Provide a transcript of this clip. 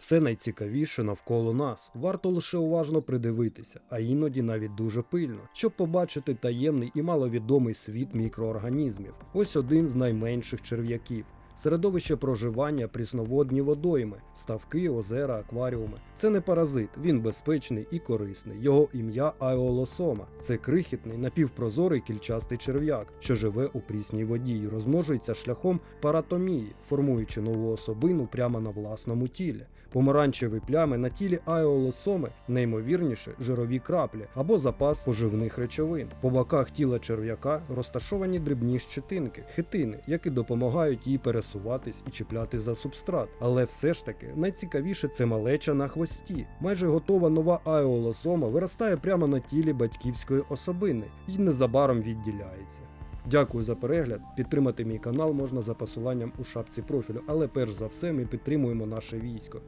Все найцікавіше навколо нас. Варто лише уважно придивитися, а іноді навіть дуже пильно, щоб побачити таємний і маловідомий світ мікроорганізмів. Ось один з найменших черв'яків. Середовище проживання прісноводні водойми, ставки, озера, акваріуми. Це не паразит, він безпечний і корисний. Його ім'я Аеолосома. Це крихітний напівпрозорий кільчастий черв'як, що живе у прісній воді і розмножується шляхом паратомії, формуючи нову особину прямо на власному тілі. Помаранчеві плями на тілі аеолосоми неймовірніше жирові краплі або запас поживних речовин. По боках тіла черв'яка розташовані дрібні щетинки, хитини, які допомагають їй пересуватись і чіпляти за субстрат. Але все ж таки найцікавіше це малеча на хвості. Майже готова нова аеолосома виростає прямо на тілі батьківської особини і незабаром відділяється. Дякую за перегляд. Підтримати мій канал можна за посиланням у шапці профілю, але перш за все ми підтримуємо наше військо.